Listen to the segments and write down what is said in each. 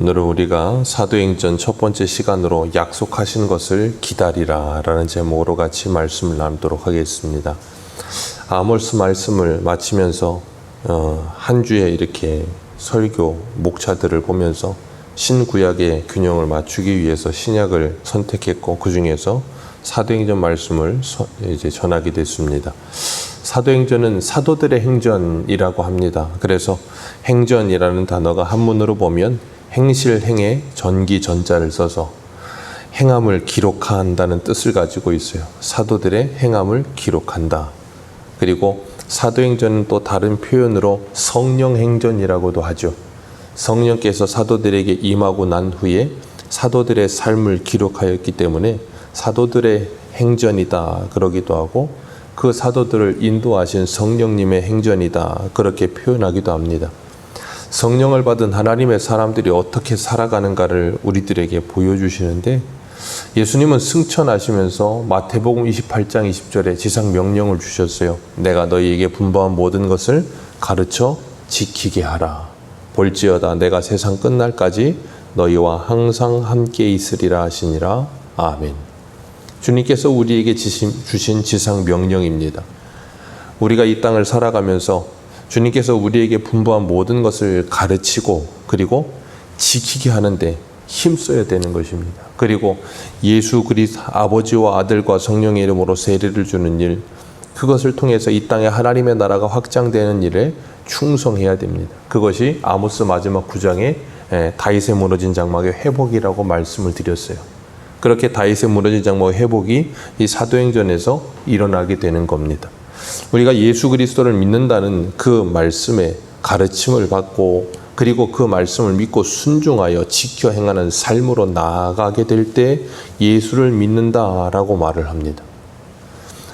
오늘은 우리가 사도행전 첫 번째 시간으로 약속하신 것을 기다리라 라는 제목으로 같이 말씀을 나누도록 하겠습니다. 아몰스 말씀을 마치면서 어, 한 주에 이렇게 설교 목차들을 보면서 신구약의 균형을 맞추기 위해서 신약을 선택했고 그 중에서 사도행전 말씀을 서- 이제 전하게 됐습니다. 사도행전은 사도들의 행전이라고 합니다. 그래서 행전이라는 단어가 한문으로 보면 행실 행에 전기 전자를 써서 행함을 기록한다는 뜻을 가지고 있어요. 사도들의 행함을 기록한다. 그리고 사도행전은 또 다른 표현으로 성령행전이라고도 하죠. 성령께서 사도들에게 임하고 난 후에 사도들의 삶을 기록하였기 때문에 사도들의 행전이다 그러기도 하고 그 사도들을 인도하신 성령님의 행전이다 그렇게 표현하기도 합니다. 성령을 받은 하나님의 사람들이 어떻게 살아가는가를 우리들에게 보여주시는데 예수님은 승천하시면서 마태복음 28장 20절에 지상 명령을 주셨어요. 내가 너희에게 분부한 모든 것을 가르쳐 지키게 하라. 볼지어다 내가 세상 끝날까지 너희와 항상 함께 있으리라 하시니라. 아멘. 주님께서 우리에게 주신 지상 명령입니다. 우리가 이 땅을 살아가면서 주님께서 우리에게 분부한 모든 것을 가르치고 그리고 지키게 하는데 힘써야 되는 것입니다. 그리고 예수 그리스도 아버지와 아들과 성령의 이름으로 세례를 주는 일 그것을 통해서 이 땅에 하나님의 나라가 확장되는 일에 충성해야 됩니다. 그것이 아모스 마지막 구장에 에, 다윗의 무너진 장막의 회복이라고 말씀을 드렸어요. 그렇게 다윗의 무너진 장막의 회복이 이 사도행전에서 일어나게 되는 겁니다. 우리가 예수 그리스도를 믿는다는 그 말씀에 가르침을 받고 그리고 그 말씀을 믿고 순종하여 지켜 행하는 삶으로 나아가게 될 때 예수를 믿는다라고 말을 합니다.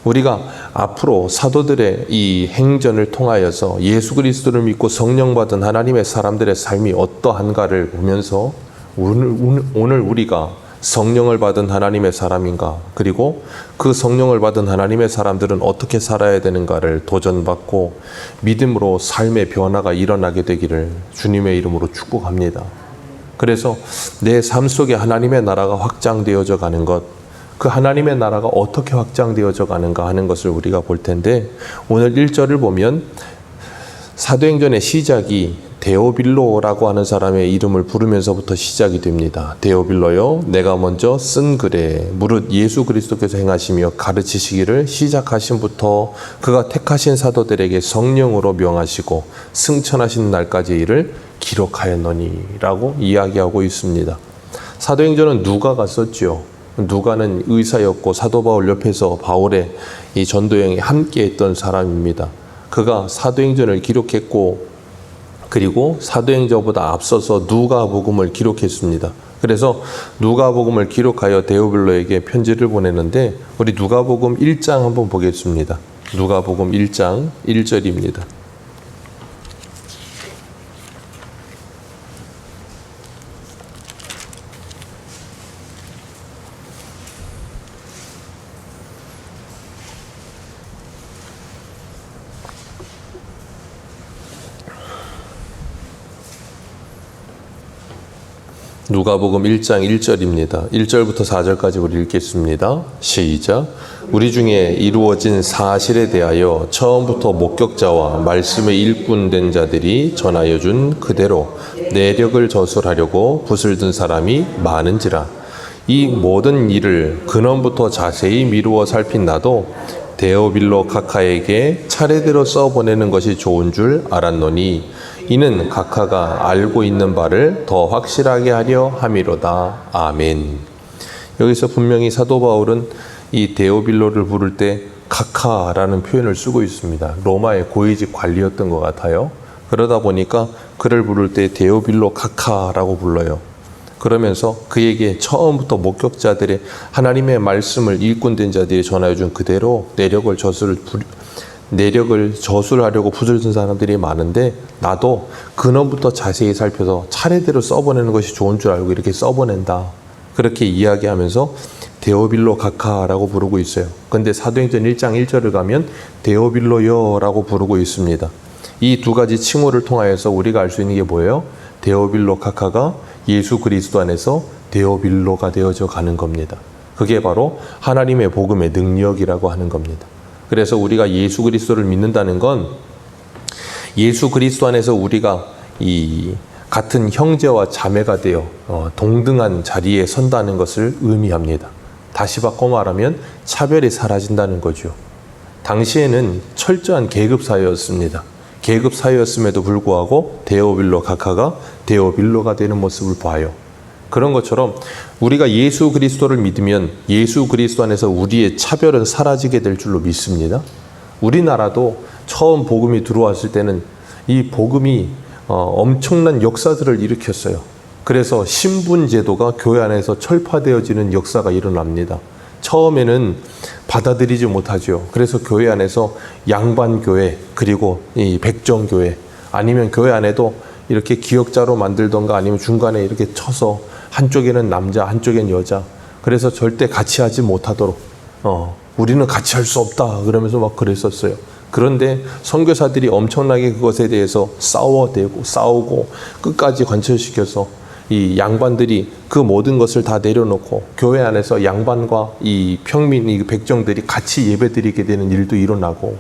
우리가 앞으로 사도들의 이 행전을 통하여서 예수 그리스도를 믿고 성령 받은 하나님의 사람들의 삶이 어떠한가를 보면서 오늘, 오늘 우리가 성령을 받은 하나님의 사람인가 그리고 그 성령을 받은 하나님의 사람들은 어떻게 살아야 되는가를 도전받고 믿음으로 삶의 변화가 일어나게 되기를 주님의 이름으로 축복합니다. 그래서 내 삶 속에 하나님의 나라가 확장되어져 가는 것, 그 하나님의 나라가 어떻게 확장되어져 가는가 하는 것을 우리가 볼 텐데 오늘 1절을 보면 사도행전의 시작이 데오빌로라고 하는 사람의 이름을 부르면서부터 시작이 됩니다. 데오빌로요, 내가 먼저 쓴 글에 무릇 예수 그리스도께서 행하시며 가르치시기를 시작하신부터 그가 택하신 사도들에게 성령으로 명하시고 승천하신 날까지 일을 기록하였노니라고 이야기하고 있습니다. 사도행전은 누가가 썼죠. 누가는 의사였고 사도 바울 옆에서 바울의 이 전도 여행에 함께했던 사람입니다. 그가 사도행전을 기록했고 그리고 사도행전보다 앞서서 누가복음을 기록했습니다. 그래서 누가복음을 기록하여 데오빌로에게 편지를 보내는데 우리 누가복음 1장 한번 보겠습니다. 누가복음 1장 1절입니다. 누가복음 1장 1절입니다. 1절부터 4절까지 우리 읽겠습니다. 시작. 우리 중에 이루어진 사실에 대하여 처음부터 목격자와 말씀의 일꾼 된 자들이 전하여 준 그대로 내력을 저술하려고 붓을 든 사람이 많은지라. 이 모든 일을 근원부터 자세히 미루어 살핀 나도 데오빌로 카카에게 차례대로 써 보내는 것이 좋은 줄 알았노니 이는 각하가 알고 있는 바를 더 확실하게 하려 함이로다. 아멘. 여기서 분명히 사도 바울은 이 데오빌로를 부를 때 각하라는 표현을 쓰고 있습니다. 로마의 고위직 관리였던 것 같아요. 그러다 보니까 그를 부를 때 데오빌로 각하라고 불러요. 그러면서 그에게 처음부터 목격자들의 하나님의 말씀을 일꾼된 자들이 전하여 준 그대로 내력을 저술 내력을 저술하려고 붓을 든 사람들이 많은데 나도 근원부터 자세히 살펴서 차례대로 써보내는 것이 좋은 줄 알고 이렇게 써보낸다. 그렇게 이야기하면서 데오빌로 각하라고 부르고 있어요. 근데 사도행전 1장 1절을 가면 데오빌로여라고 부르고 있습니다. 이 두 가지 칭호를 통하여서 우리가 알 수 있는 게 뭐예요? 데오빌로 카카가 예수 그리스도 안에서 데오빌로가 되어져 가는 겁니다. 그게 바로 하나님의 복음의 능력이라고 하는 겁니다. 그래서 우리가 예수 그리스도를 믿는다는 건 예수 그리스도 안에서 우리가 이 같은 형제와 자매가 되어 어, 동등한 자리에 선다는 것을 의미합니다. 다시 바꿔 말하면 차별이 사라진다는 거죠. 당시에는 철저한 계급 사회였습니다. 계급 사회였음에도 불구하고 데오빌로 각하가 데오빌로가 되는 모습을 봐요. 그런 것처럼 우리가 예수 그리스도를 믿으면 예수 그리스도 안에서 우리의 차별은 사라지게 될 줄로 믿습니다. 우리나라도 처음 복음이 들어왔을 때는 이 복음이 어, 엄청난 역사들을 일으켰어요. 그래서 신분 제도가 교회 안에서 철파되어지는 역사가 일어납니다. 처음에는 받아들이지 못하죠. 그래서 교회 안에서 양반 교회 그리고 이 백정 교회 아니면 교회 안에도 이렇게 기역자로 만들던가 아니면 중간에 이렇게 쳐서 한쪽에는 남자 한쪽엔 여자 그래서 절대 같이 하지 못하도록 어 우리는 같이 할 수 없다 그러면서 막 그랬었어요. 그런데 선교사들이 엄청나게 그것에 대해서 싸워대고 싸우고 끝까지 관철시켜서 이 양반들이 그 모든 것을 다 내려놓고 교회 안에서 양반과 이 평민 이 백정들이 같이 예배드리게 되는 일도 일어나고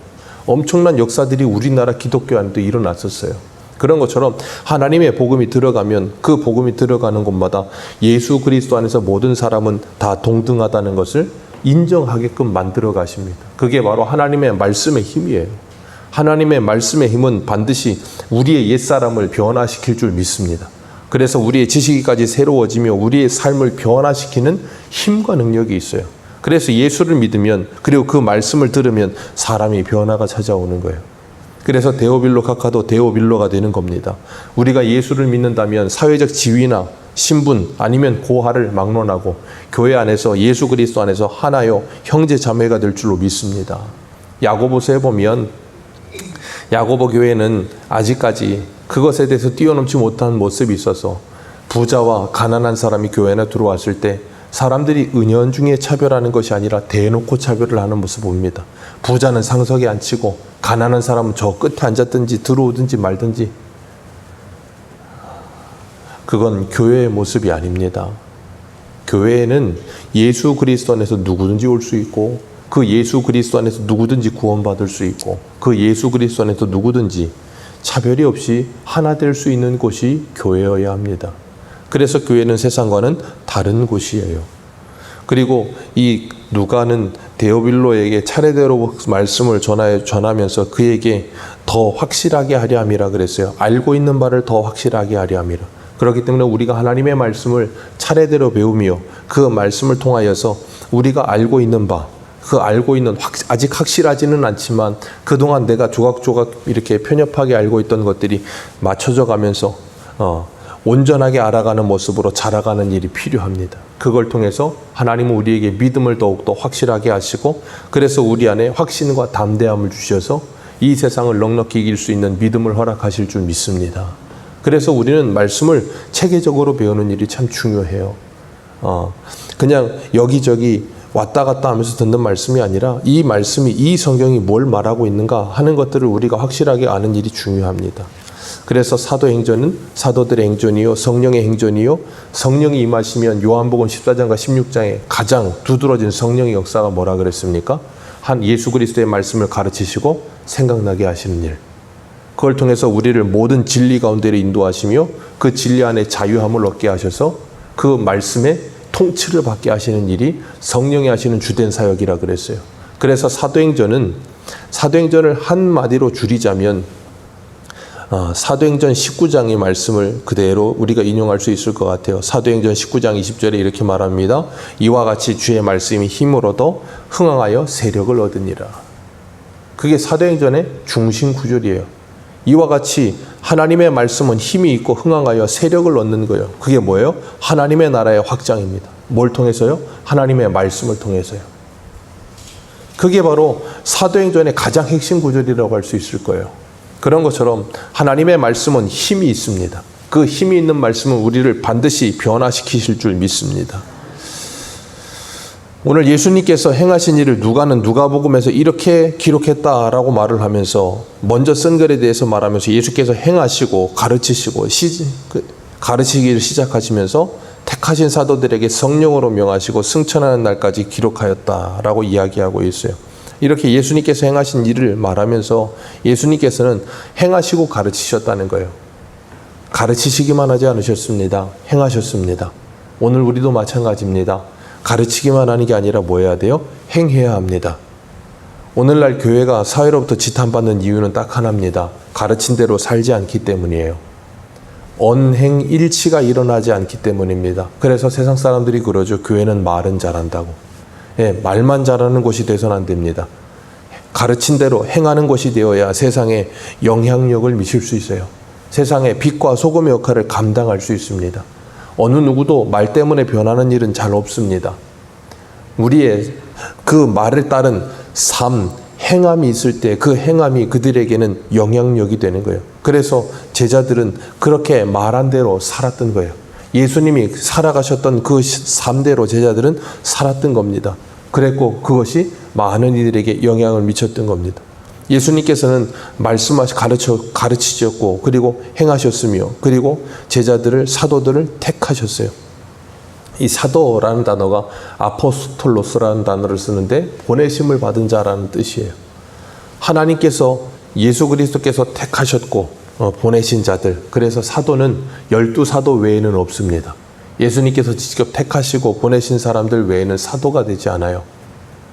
엄청난 역사들이 우리나라 기독교 안에도 일어났었어요. 그런 것처럼 하나님의 복음이 들어가면 그 복음이 들어가는 곳마다 예수 그리스도 안에서 모든 사람은 다 동등하다는 것을 인정하게끔 만들어 가십니다. 그게 바로 하나님의 말씀의 힘이에요. 하나님의 말씀의 힘은 반드시 우리의 옛사람을 변화시킬 줄 믿습니다. 그래서 우리의 지식이까지 새로워지며 우리의 삶을 변화시키는 힘과 능력이 있어요. 그래서 예수를 믿으면 그리고 그 말씀을 들으면 사람이 변화가 찾아오는 거예요. 그래서 데오빌로 카카도 데오빌로가 되는 겁니다. 우리가 예수를 믿는다면 사회적 지위나 신분 아니면 고하를 막론하고 교회 안에서 예수 그리스도 안에서 하나요 형제 자매가 될 줄로 믿습니다. 야고보서에 보면 야고보 교회는 아직까지 그것에 대해서 뛰어넘지 못한 모습이 있어서 부자와 가난한 사람이 교회에 들어왔을 때 사람들이 은연 중에 차별하는 것이 아니라 대놓고 차별을 하는 모습 봅니다. 부자는 상석에 앉히고 가난한 사람은 저 끝에 앉았든지 들어오든지 말든지 그건 교회의 모습이 아닙니다. 교회에는 예수 그리스도 안에서 누구든지 올 수 있고 그 예수 그리스도 안에서 누구든지 구원받을 수 있고 그 예수 그리스도 안에서 누구든지 차별이 없이 하나 될 수 있는 곳이 교회여야 합니다. 그래서 교회는 세상과는 다른 곳이에요. 그리고 이 누가는 데오빌로에게 차례대로 말씀을 전하, 전하면서 그에게 더 확실하게 하려 함이라 그랬어요. 알고 있는 바를 더 확실하게 하려 함이라. 그렇기 때문에 우리가 하나님의 말씀을 차례대로 배우며 그 말씀을 통하여서 우리가 알고 있는 바, 그 알고 있는 확, 아직 확실하지는 않지만 그동안 내가 조각조각 이렇게 편협하게 알고 있던 것들이 맞춰져 가면서 어, 온전하게 알아가는 모습으로 자라가는 일이 필요합니다. 그걸 통해서 하나님은 우리에게 믿음을 더욱더 확실하게 하시고 그래서 우리 안에 확신과 담대함을 주셔서 이 세상을 넉넉히 이길 수 있는 믿음을 허락하실 줄 믿습니다. 그래서 우리는 말씀을 체계적으로 배우는 일이 참 중요해요. 어, 그냥 여기저기 왔다 갔다 하면서 듣는 말씀이 아니라 이 말씀이 이 성경이 뭘 말하고 있는가 하는 것들을 우리가 확실하게 아는 일이 중요합니다. 그래서 사도행전은 사도들의 행전이요 성령의 행전이요 성령이 임하시면 요한복음 14장과 16장에 가장 두드러진 성령의 역사가 뭐라 그랬습니까? 한 예수 그리스도의 말씀을 가르치시고 생각나게 하시는 일. 그걸 통해서 우리를 모든 진리 가운데로 인도하시며 그 진리 안에 자유함을 얻게 하셔서 그 말씀에 통치를 받게 하시는 일이 성령이 하시는 주된 사역이라 그랬어요. 그래서 사도행전은 사도행전을 한마디로 줄이자면 어, 사도행전 19장의 말씀을 그대로 우리가 인용할 수 있을 것 같아요. 사도행전 19장 20절에 이렇게 말합니다. 이와 같이 주의 말씀이 힘으로도 흥황하여 세력을 얻으니라. 그게 사도행전의 중심 구절이에요. 이와 같이 하나님의 말씀은 힘이 있고 흥황하여 세력을 얻는 거예요. 그게 뭐예요? 하나님의 나라의 확장입니다. 뭘 통해서요? 하나님의 말씀을 통해서요. 그게 바로 사도행전의 가장 핵심 구절이라고 할 수 있을 거예요. 그런 것처럼 하나님의 말씀은 힘이 있습니다. 그 힘이 있는 말씀은 우리를 반드시 변화시키실 줄 믿습니다. 오늘 예수님께서 행하신 일을 누가는 누가복음에서 이렇게 기록했다라고 말을 하면서 먼저 쓴 글에 대해서 말하면서 예수께서 행하시고 가르치시고 시, 그, 가르치기를 시작하시면서 택하신 사도들에게 성령으로 명하시고 승천하는 날까지 기록하였다라고 이야기하고 있어요. 이렇게 예수님께서 행하신 일을 말하면서 예수님께서는 행하시고 가르치셨다는 거예요. 가르치시기만 하지 않으셨습니다. 행하셨습니다. 오늘 우리도 마찬가지입니다. 가르치기만 하는 게 아니라 뭐 해야 돼요? 행해야 합니다. 오늘날 교회가 사회로부터 지탄받는 이유는 딱 하나입니다. 가르친 대로 살지 않기 때문이에요. 언행 일치가 일어나지 않기 때문입니다. 그래서 세상 사람들이 그러죠. 교회는 말은 잘한다고. 예, 말만 잘하는 곳이 돼서는 안 됩니다. 가르친 대로 행하는 것이 되어야 세상에 영향력을 미칠 수 있어요. 세상에 빛과 소금의 역할을 감당할 수 있습니다. 어느 누구도 말 때문에 변하는 일은 잘 없습니다. 우리의 그 말을 따른 삶, 행함이 있을 때 그 행함이 그들에게는 영향력이 되는 거예요. 그래서 제자들은 그렇게 말한 대로 살았던 거예요. 예수님이 살아가셨던 그 삶대로 제자들은 살았던 겁니다. 그랬고 그것이 많은 이들에게 영향을 미쳤던 겁니다. 예수님께서는 말씀하시 가르쳐 가르치셨고 그리고 행하셨으며 그리고 제자들을 사도들을 택하셨어요. 이 사도라는 단어가 아포스톨로스라는 단어를 쓰는데 보내심을 받은 자라는 뜻이에요. 하나님께서 예수 그리스도께서 택하셨고 어, 보내신 자들. 그래서 사도는 열두 사도 외에는 없습니다. 예수님께서 직접 택하시고 보내신 사람들 외에는 사도가 되지 않아요.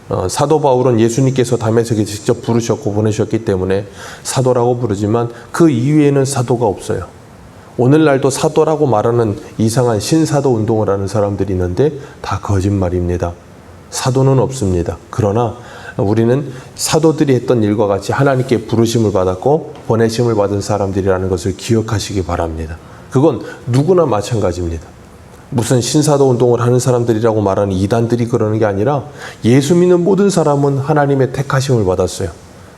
어, 사도 바울은 예수님께서 담에색에 직접 부르셨고 보내셨기 때문에 사도라고 부르지만 그 이외에는 사도가 없어요. 오늘날도 사도라고 말하는 이상한 신사도 운동을 하는 사람들이 있는데 다 거짓말입니다. 사도는 없습니다. 그러나 우리는 사도들이 했던 일과 같이 하나님께 부르심을 받았고 보내심을 받은 사람들이라는 것을 기억하시기 바랍니다. 그건 누구나 마찬가지입니다. 무슨 신사도 운동을 하는 사람들이라고 말하는 이단들이 그러는 게 아니라 예수 믿는 모든 사람은 하나님의 택하심을 받았어요.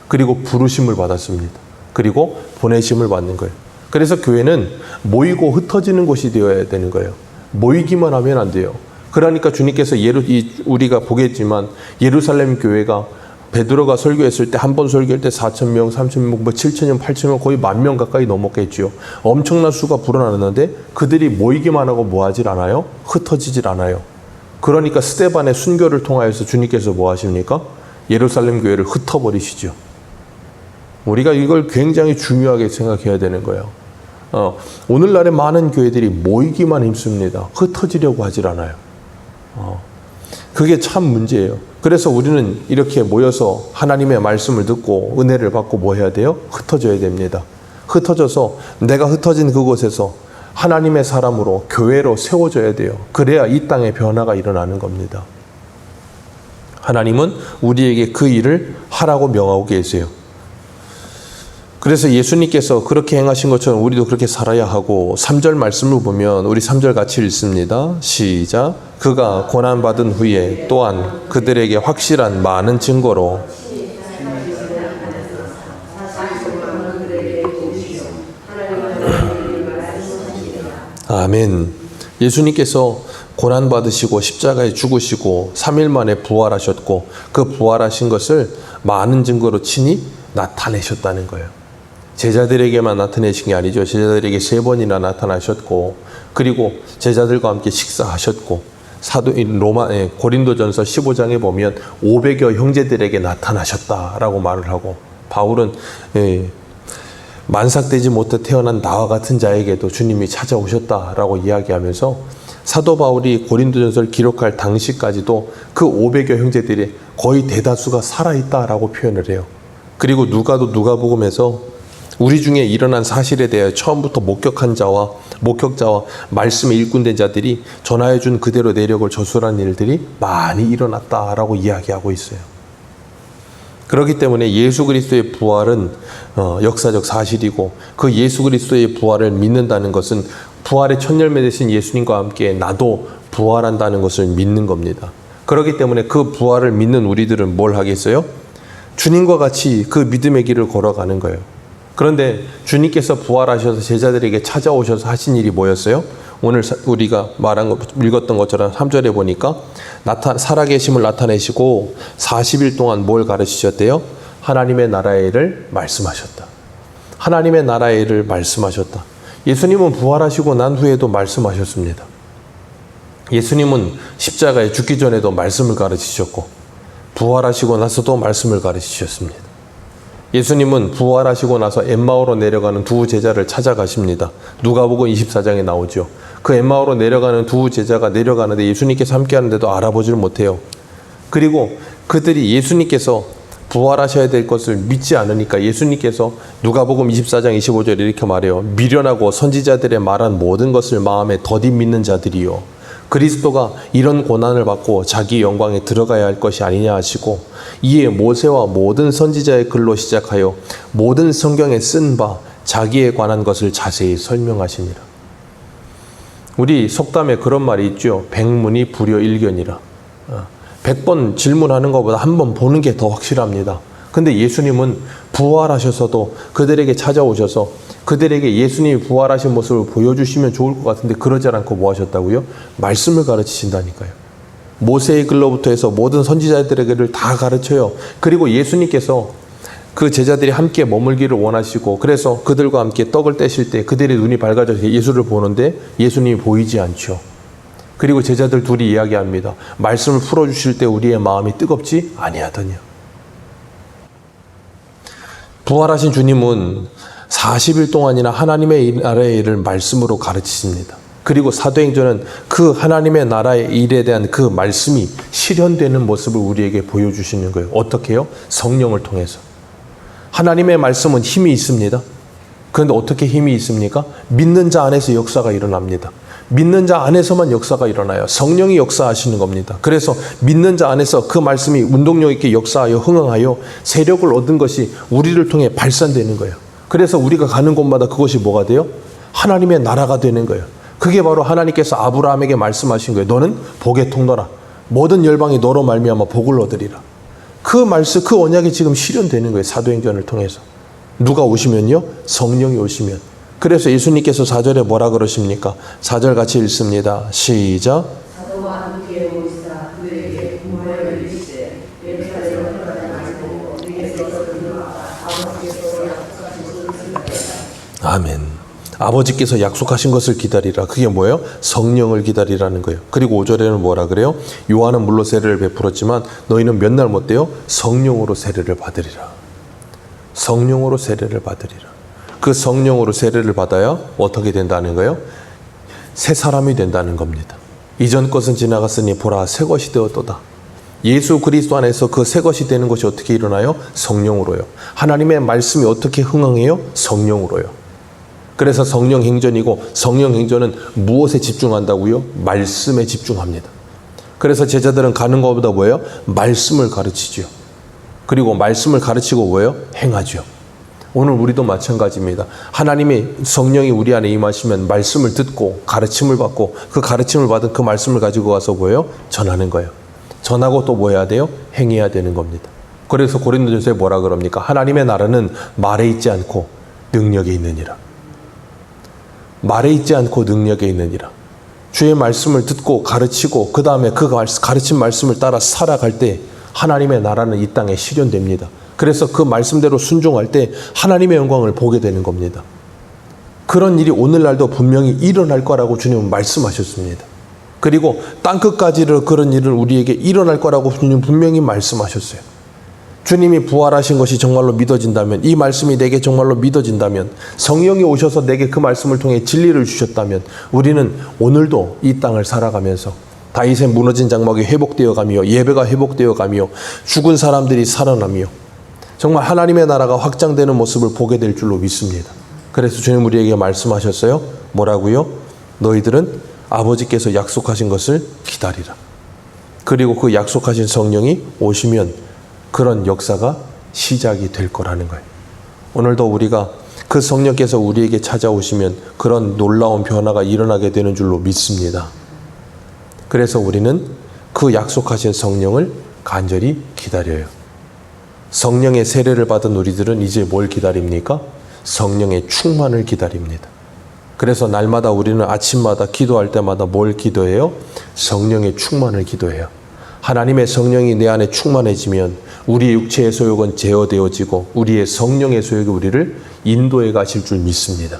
그리고 부르심을 받았습니다. 그리고 보내심을 받는 거예요. 그래서 교회는 모이고 흩어지는 곳이 되어야 되는 거예요. 모이기만 하면 안 돼요. 그러니까 주님께서 예루, 이, 우리가 보겠지만 예루살렘 교회가 베드로가 설교했을 때 한 번 설교할 때 4천 명, 3천 명, 뭐 7천 명, 8천 명 거의 만 명 가까이 넘었겠지요. 엄청난 수가 불어나는데 그들이 모이기만 하고 뭐 하질 않아요? 흩어지질 않아요. 그러니까 스테반의 순교를 통하여서 주님께서 뭐 하십니까? 예루살렘 교회를 흩어버리시죠. 우리가 이걸 굉장히 중요하게 생각해야 되는 거예요. 어, 오늘날의 많은 교회들이 모이기만 힘씁니다. 흩어지려고 하질 않아요. 어, 그게 참 문제예요. 그래서 우리는 이렇게 모여서 하나님의 말씀을 듣고 은혜를 받고 뭐 해야 돼요? 흩어져야 됩니다. 흩어져서 내가 흩어진 그곳에서 하나님의 사람으로 교회로 세워져야 돼요. 그래야 이 땅에 변화가 일어나는 겁니다. 하나님은 우리에게 그 일을 하라고 명하고 계세요. 그래서 예수님께서 그렇게 행하신 것처럼 우리도 그렇게 살아야 하고 3절 말씀을 보면 우리 3절 같이 읽습니다. 시작. 그가 고난 받은 후에 또한 그들에게 확실한 많은 증거로 아멘. 예수님께서 고난 받으시고 십자가에 죽으시고 3일 만에 부활하셨고 그 부활하신 것을 많은 증거로 친히 나타내셨다는 거예요. 제자들에게만 나타내신 게 아니죠. 제자들에게 세 번이나 나타나셨고, 그리고 제자들과 함께 식사하셨고, 사도 로마 예, 고린도전서 15장에 보면 500여 형제들에게 나타나셨다라고 말을 하고 바울은 예, 만삭되지 못해 태어난 나와 같은 자에게도 주님이 찾아오셨다라고 이야기하면서 사도 바울이 고린도전서를 기록할 당시까지도 그 500여 형제들이 거의 대다수가 살아있다라고 표현을 해요. 그리고 누가도 누가복음에서 우리 중에 일어난 사실에 대해 처음부터 목격한 자와 목격자와 말씀에 일꾼된 자들이 전하여 준 그대로 내력을 저술한 일들이 많이 일어났다라고 이야기하고 있어요. 그렇기 때문에 예수 그리스도의 부활은 어, 역사적 사실이고 그 예수 그리스도의 부활을 믿는다는 것은 부활의 첫 열매 되신 예수님과 함께 나도 부활한다는 것을 믿는 겁니다. 그렇기 때문에 그 부활을 믿는 우리들은 뭘 하겠어요? 주님과 같이 그 믿음의 길을 걸어가는 거예요. 그런데 주님께서 부활하셔서 제자들에게 찾아오셔서 하신 일이 뭐였어요? 오늘 우리가 말한 것, 읽었던 것처럼 3절에 보니까 나타, 살아계심을 나타내시고 40일 동안 뭘 가르치셨대요? 하나님의 나라의 일을 말씀하셨다. 하나님의 나라의 일을 말씀하셨다. 예수님은 부활하시고 난 후에도 말씀하셨습니다. 예수님은 십자가에 죽기 전에도 말씀을 가르치셨고 부활하시고 나서도 말씀을 가르치셨습니다. 예수님은 부활하시고 나서 엠마오로 내려가는 두 제자를 찾아가십니다. 누가복음 24장에 나오죠. 그 엠마오로 내려가는 두 제자가 내려가는데 예수님께서 함께 하는데도 알아보지를 못해요. 그리고 그들이 예수님께서 부활하셔야 될 것을 믿지 않으니까 예수님께서 누가복음 24장 25절 이렇게 말해요. 미련하고 선지자들의 말한 모든 것을 마음에 더디 믿는 자들이요. 그리스도가 이런 고난을 받고 자기 영광에 들어가야 할 것이 아니냐 하시고 이에 모세와 모든 선지자의 글로 시작하여 모든 성경에 쓴 바 자기에 관한 것을 자세히 설명하시니라. 우리 속담에 그런 말이 있죠. 백문이 불여일견이라. 어, 백번 질문하는 것보다 한 번 보는 게 더 확실합니다. 근데 예수님은 부활하셔서도 그들에게 찾아오셔서 그들에게 예수님이 부활하신 모습을 보여주시면 좋을 것 같은데 그러지 않고 뭐 하셨다고요? 말씀을 가르치신다니까요. 모세의 글로부터 해서 모든 선지자들에게를 다 가르쳐요. 그리고 예수님께서 그 제자들이 함께 머물기를 원하시고 그래서 그들과 함께 떡을 떼실 때 그들의 눈이 밝아져서 예수를 보는데 예수님이 보이지 않죠. 그리고 제자들 둘이 이야기합니다. 말씀을 풀어 주실 때 우리의 마음이 뜨겁지 아니하더냐. 부활하신 주님은 40일 동안이나 하나님의 나라의 일을 말씀으로 가르치십니다. 그리고 사도행전은 그 하나님의 나라의 일에 대한 그 말씀이 실현되는 모습을 우리에게 보여주시는 거예요. 어떻게요? 성령을 통해서. 하나님의 말씀은 힘이 있습니다. 그런데 어떻게 힘이 있습니까? 믿는 자 안에서 역사가 일어납니다. 믿는 자 안에서만 역사가 일어나요. 성령이 역사하시는 겁니다. 그래서 믿는 자 안에서 그 말씀이 운동력 있게 역사하여 흥흥하여 세력을 얻은 것이 우리를 통해 발산되는 거예요. 그래서 우리가 가는 곳마다 그것이 뭐가 돼요? 하나님의 나라가 되는 거예요. 그게 바로 하나님께서 아브라함에게 말씀하신 거예요. 너는 복의 통로라. 모든 열방이 너로 말미암아 복을 얻으리라. 그 말씀, 그 언약이 지금 실현되는 거예요. 사도행전을 통해서. 누가 오시면요? 성령이 오시면. 그래서 예수님께서 4절에 뭐라 그러십니까? 4절 같이 읽습니다. 시작. 사도와 함께 오시사 그에게 부활을 이르시되 예루살렘 흘러가지 마시고 우리에서 그들과 아버지께서 약속하신 것을 기다리라 아멘. 아버지께서 약속하신 것을 기다리라. 그게 뭐예요? 성령을 기다리라는 거예요. 그리고 5절에는 뭐라 그래요? 요한은 물로 세례를 베풀었지만 너희는 몇 날 못 돼요? 성령으로 세례를 받으리라. 성령으로 세례를 받으리라. 그 성령으로 세례를 받아야 어떻게 된다는 거예요? 새 사람이 된다는 겁니다. 이전 것은 지나갔으니 보라 새 것이 되었도다. 예수 그리스도 안에서 그 새 것이 되는 것이 어떻게 일어나요? 성령으로요. 하나님의 말씀이 어떻게 흥황해요? 성령으로요. 그래서 성령 행전이고 성령 행전은 무엇에 집중한다고요? 말씀에 집중합니다. 그래서 제자들은 가는 것보다 뭐예요? 말씀을 가르치죠. 그리고 말씀을 가르치고 뭐예요? 행하죠. 오늘 우리도 마찬가지입니다. 하나님의 성령이 우리 안에 임하시면 말씀을 듣고 가르침을 받고 그 가르침을 받은 그 말씀을 가지고 가서 뭐예요? 전하는 거예요. 전하고 또 뭐 해야 돼요? 행해야 되는 겁니다. 그래서 고린도전서에 뭐라 그럽니까? 하나님의 나라는 말에 있지 않고 능력에 있느니라. 말에 있지 않고 능력에 있느니라. 주의 말씀을 듣고 가르치고 그 다음에 그 가르친 말씀을 따라 살아갈 때 하나님의 나라는 이 땅에 실현됩니다. 그래서 그 말씀대로 순종할 때 하나님의 영광을 보게 되는 겁니다. 그런 일이 오늘날도 분명히 일어날 거라고 주님은 말씀하셨습니다. 그리고 땅 끝까지를 그런 일을 우리에게 일어날 거라고 주님 분명히 말씀하셨어요. 주님이 부활하신 것이 정말로 믿어진다면, 이 말씀이 내게 정말로 믿어진다면, 성령이 오셔서 내게 그 말씀을 통해 진리를 주셨다면, 우리는 오늘도 이 땅을 살아가면서 다윗의 무너진 장막이 회복되어 가며, 예배가 회복되어 가며, 죽은 사람들이 살아나며, 정말 하나님의 나라가 확장되는 모습을 보게 될 줄로 믿습니다. 그래서 주님 우리에게 말씀하셨어요. 뭐라고요? 너희들은 아버지께서 약속하신 것을 기다리라. 그리고 그 약속하신 성령이 오시면 그런 역사가 시작이 될 거라는 거예요. 오늘도 우리가 그 성령께서 우리에게 찾아오시면 그런 놀라운 변화가 일어나게 되는 줄로 믿습니다. 그래서 우리는 그 약속하신 성령을 간절히 기다려요. 성령의 세례를 받은 우리들은 이제 뭘 기다립니까? 성령의 충만을 기다립니다. 그래서 날마다 우리는 아침마다 기도할 때마다 뭘 기도해요? 성령의 충만을 기도해요. 하나님의 성령이 내 안에 충만해지면 우리의 육체의 소욕은 제어되어지고 우리의 성령의 소욕이 우리를 인도해 가실 줄 믿습니다.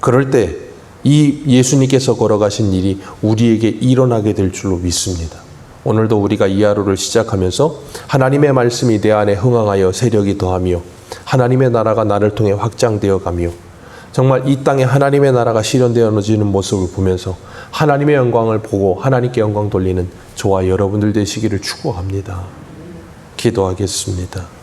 그럴 때 이 예수님께서 걸어가신 일이 우리에게 일어나게 될 줄로 믿습니다. 오늘도 우리가 이 하루를 시작하면서 하나님의 말씀이 내 안에 흥황하여 세력이 더하며 하나님의 나라가 나를 통해 확장되어 가며 정말 이 땅에 하나님의 나라가 실현되어지는 모습을 보면서 하나님의 영광을 보고 하나님께 영광 돌리는 저와 여러분들 되시기를 축복합니다. 기도하겠습니다.